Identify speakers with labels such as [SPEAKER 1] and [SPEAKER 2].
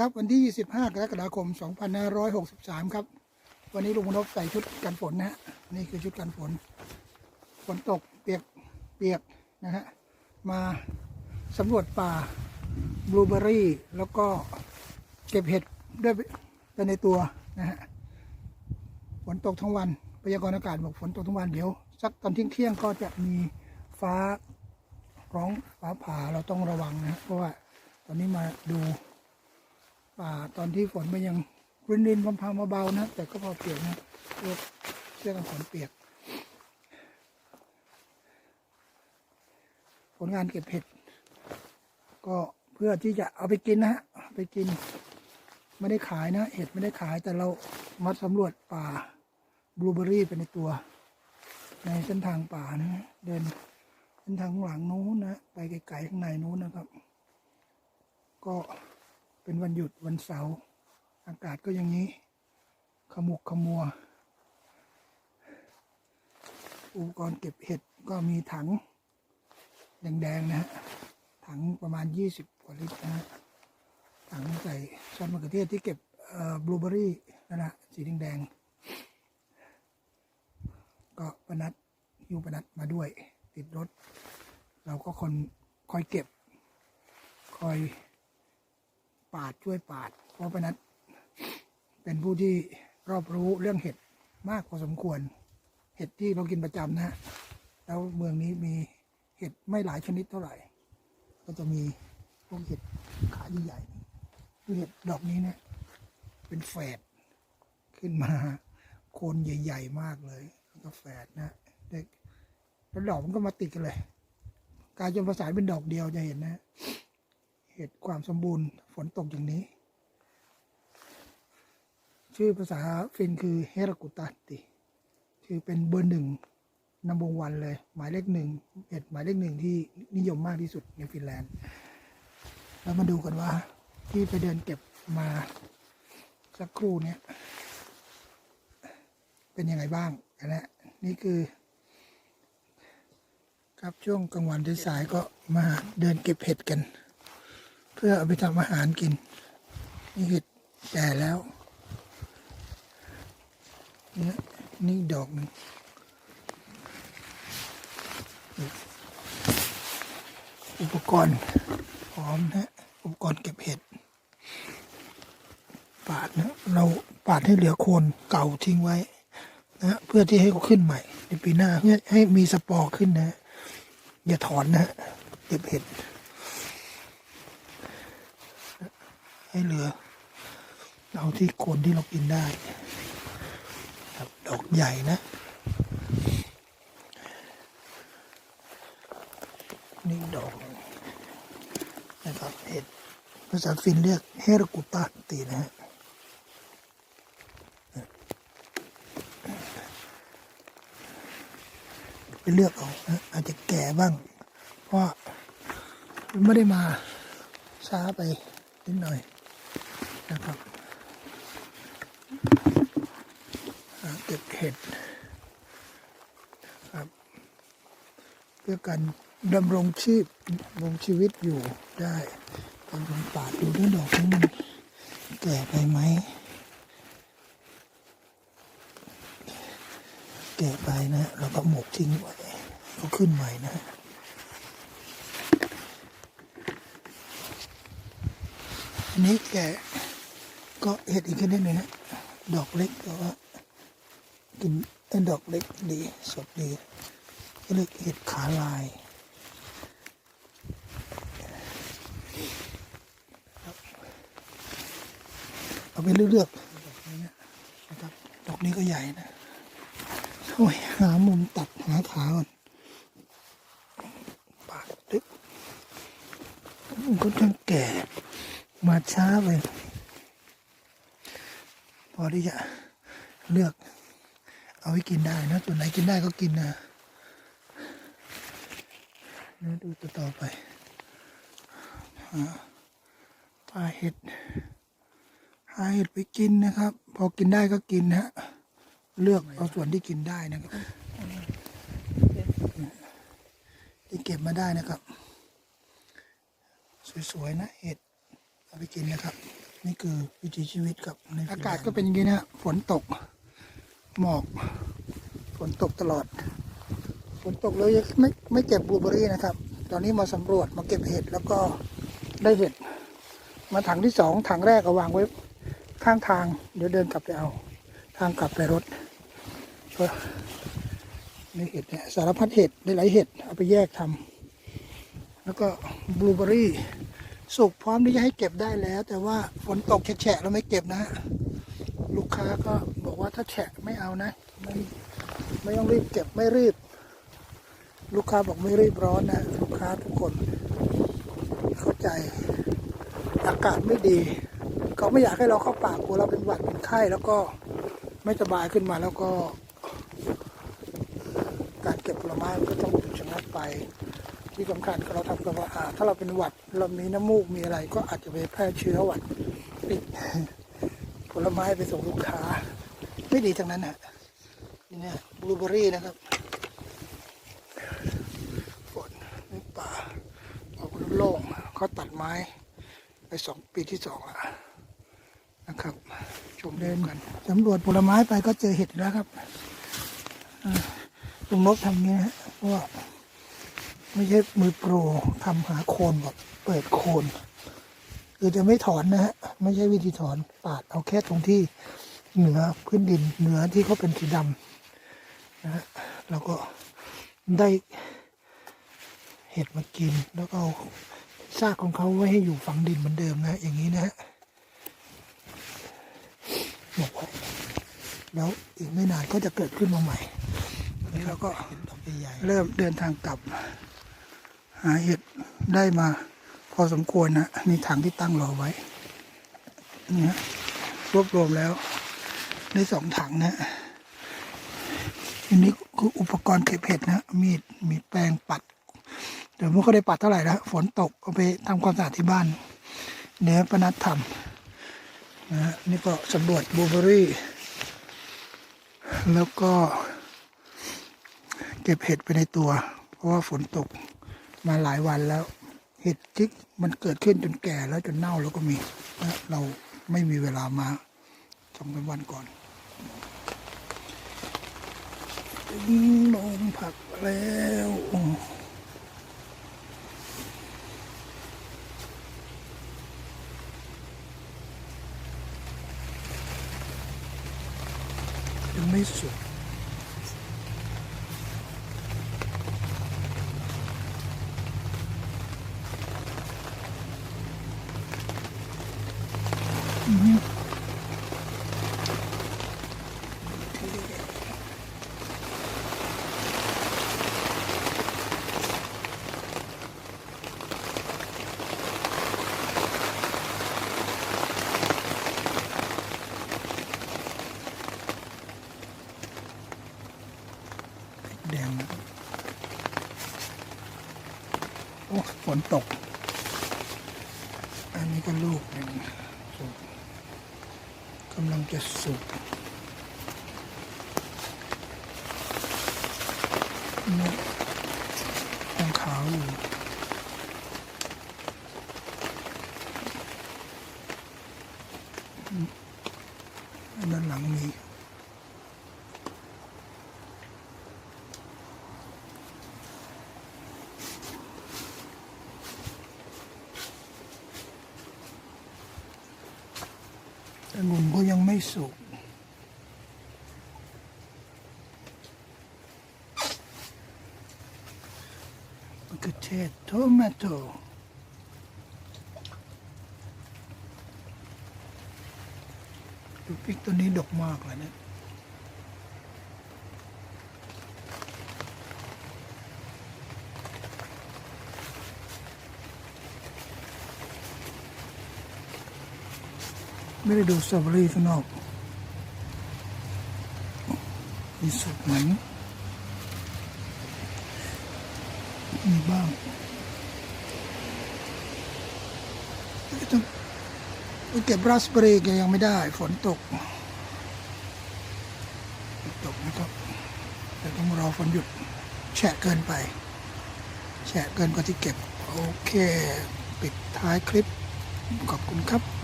[SPEAKER 1] ครับวันที่ 25 กรกฎาคม 2563 ครับ วันนี้ลุงมนพใส่ชุดกันฝนนะฮะ นี่คือชุดกันฝน ฝนตกเปียก เปียกนะฮะ มาสำรวจป่าบลูเบอรี่ แล้วก็เก็บเห็ดด้วยไปในตัวนะฮะ ฝนตกทั้งวัน พยากรณ์อากาศบอกฝนตกทั้งวันเดี๋ยว สักตอนเที่ยงเที่ยงก็จะมีฟ้าร้องฟ้าผ่าเราต้องระวังนะฮะเพราะว่าตอนนี้มาดู ป่าตอนที่ฝนมันยังรินรินพำพำเบาๆนะ แต่ก็พอเปียกนะเสื้อเสื้อกันฝนเปียก ผลงานเก็บเห็ด ก็เพื่อที่จะเอาไปกินนะฮะไปกิน ไม่ได้ขายนะ เห็ดไม่ได้ขายแต่เรามาสำรวจป่าบลูเบอรี่ไปในตัว ในเส้นทางป่านะ เดินเส้นทางข้างหลังนู้นนะ ไปไกลๆข้างในนู้นนะครับ ก็ เป็นวันหยุดวันเสาร์อากาศก็อย่างนี้ ขมุกขมัว อุปกรณ์เก็บเห็ดก็มีถัง แดงๆนะฮะถังประมาณ 20 กว่าลิตรนะฮะถังใส่ซอสมะเขือเทศที่เก็บบลูเบอรี่นั่นะสีแดงๆก็ปนัดยูปนัดมาด้วย ติดรถ เราก็คนคอยเก็บ คอย ปาดช่วยปาด เพราะปนัดเป็นผู้ที่รอบรู้เรื่องเห็ดมากพอสมควร เห็ดที่เรากินประจำนะฮะแล้วเมืองนี้มีเห็ดไม่หลายชนิดเท่าไหร่ ก็จะมีพวกเห็ดขาใหญ่ๆคือเห็ดดอกนี้เนี่ยเป็นแฝดขึ้นมาโคนใหญ่ ๆ มากเลยแล้วก็แฝดนะเด็กแล้วดอกมันก็มาติดกันเลยกลารจนประสานเป็นดอกเดียวจะเห็นนะ เห็ดความสมบูรณ์ฝนตกอย่างนี้ ชื่อภาษาฟินคือเฮรากุตัติ คือเป็นเบอร์หนึ่งนัมเบอร์วันเลย หมายเลขหนึ่งเห็ดหมายเลขหนึ่งที่นิยมมากที่สุดในฟินแลนด์ แล้วมาดูกันว่าที่ไปเดินเก็บมาสักครู่เนี้ยเป็นยังไงบ้างนะนี่คือ ครับช่วงกลางวันสายก็มาเดินเก็บเห็ดกัน เพื่อเอาไปทำอาหารกิน นี่เห็ดแก่แล้วเนี่ยนี่ดอกหนึ่งอุปกรณ์พร้อมนะอุปกรณ์เก็บเห็ด ปาดนะเราปาดให้เหลือโคนเก่าทิ้งไว้นะเพื่อที่ให้เขาขึ้นใหม่ ในปีหน้าเพื่อให้มีสปอร์ขึ้นนะ อย่าถอนนะเก็บเห็ด ให้เหลือ เอาที่โคนที่เรากินได้ครับดอกใหญ่นะ นี่ดอกหนึ่งนะครับเห็ดภาษาฟินเรียกเฮรกุตาตีนะฮะไปเลือกเอานะอาจจะแก่บ้าง เพราะไม่ได้มาช้าไปนิดหน่อย นะครับเก็บเห็ดครับเพื่อการดำรงชีพดำรงชีวิตอยู่ได้กำลังป่าดูด้วยดอกนี้มันแก่ไปไหมแก่ไปนะเราก็หมกทิ้งไว้ก็ขึ้นใหม่นะอันนี้แก่ ก็เห็ดอีกชนิดหนึ่งนะ ดอกเล็กแต่ว่ากินดอกเล็กดีสดดีก็เรียกเห็ดขาลายเอาไปเลือกๆดอกนี้นะครับ ดอกนี้ก็ใหญ่นะโอ้ยหามุมตัดหาขาก่อนปาดดึกมันก็ทั้งแก่ มาช้าไป พอที่จะเลือก เอาไว้กินได้นะตัวไหนกินได้ก็กินนะนะดูตัวต่อไปหาปลาเห็ดหาเห็ดไปกินนะครับ พอกินได้ก็กินนะฮะเลือกเอาส่วนที่กินได้นะครับ ที่เก็บมาได้นะครับ สวยๆนะเห็ดเอาไปกินนะครับ นี่คือวิถีชีวิตครับในอากาศก็เป็นอย่างนี้นะฝนตก หมอก ฝนตกตลอด ฝนตกเลยไม่ไม่เก็บบลูเบอรี่นะครับ ตอนนี้มาสำรวจมาเก็บเห็ดแล้วก็ได้เห็ด มาถังที่สองถังแรกเอาวางไว้ข้างทาง เดี๋ยวเดินกลับไปเอา ทางกลับไปรถก็นี่เห็ดเนี่ยสารพัดเห็ดได้หลายเห็ดเอาไปแยกทำแล้วก็บลูเบอรี่ สุกพร้อมที่จะให้เก็บได้แล้ว แต่ว่าฝนตกแฉะเราไม่เก็บนะ ลูกค้าก็บอกว่าถ้าแฉะไม่เอานะไม่ไม่ต้องรีบเก็บไม่รีบ ลูกค้าบอกไม่รีบร้อนนะ ลูกค้าทุกคน เข้าใจ อากาศไม่ดีเขาไม่อยากให้เราเข้าปากกลัวเราเป็นหวัดเป็นไข้แล้วก็ไม่สบายขึ้นมาแล้วก็ การเก็บผลไม้ก็ต้องหยุดชะงักไป ที่สำคัญก็เราทำความสะอาดถ้าเราเป็นหวัด เรามีน้ำมูกมีอะไร ก็อาจจะไปแพร่เชื้อหวัดติดผลไม้ไปส่งลูกค้า ไม่ดีทั้งนั้นฮะนี่เนี่ยบลูเบอรี่นะครับฝนในป่าออกโล่งเขาตัดไม้ไปสองปีที่สองแล้วนะครับ ชมเดินกันสำรวจผลไม้ไปก็เจอเห็ดแล้วครับอ่าลุงนกทำงนี้นะเพราะว่า ไม่ใช่มือโปรทำหาโคนแบบเปิดโคนคือจะไม่ถอนนะฮะไม่ใช่วิธีถอนปาดเอาแค่ตรงที่เหนือพื้นดินเหนือที่เขาเป็นสีดำนะฮะแล้วก็ได้เห็ดมากินแล้วก็เอาซากของเขาไว้ให้อยู่ฝังดินเหมือนเดิมนะ อย่างนี้นะฮะบอกไว้แล้วอีกไม่นานก็จะเกิดขึ้นมาใหม่อันนี้เราก็เริ่มเดินทางกลับ หาเห็ดได้มาพอสมควรนะนี่ถังที่ตั้งรอไว้เนี่ยรวบรวมแล้วได้สองถังนะอันนี้คืออุปกรณ์เก็บเห็ดนะมีดมีแปรงปัดเดี๋ยวไม่ค่อยได้ปัดเท่าไหร่แล้วฝนตกเอาไปทำความสะอาดที่บ้านเดี๋ยวปนัดทำนะฮะนี่ก็สำรวจบลูเบอรี่ แล้วก็เก็บเห็ดไปในตัว เพราะว่าฝนตก มาหลายวันแล้ว เห็ดจิกมันเกิดขึ้นจนแก่แล้วจนเน่าแล้วก็มีนะเราไม่มีเวลามาสองสาวันก่อนถึงโรงผักแล้วยังไม่สุก แดงนะครับโอ้ ฝนตก อันนี้ก็ลูกหนึ่งสุกกำลังจะสุกนี่ยังขาวอยู่ด้านหลังมี องุ่นก็ยังไม่ สุกมะเขือเทศโทมาโตดูพริกตัวนี้ดกมากเลยเนะไม่ได้ดูสตรอเบอรี่ข้างนอก มีสุกเหมือนมีบ้างต้องเก็บราสเบอร์รี่ยังไม่ได้ ฝนตก ตกนะครับแต่ต้องรอฝนหยุดแฉะเกินไป แฉะเกินกว่าที่เก็บ โอเค ปิดท้ายคลิป ขอบคุณครับ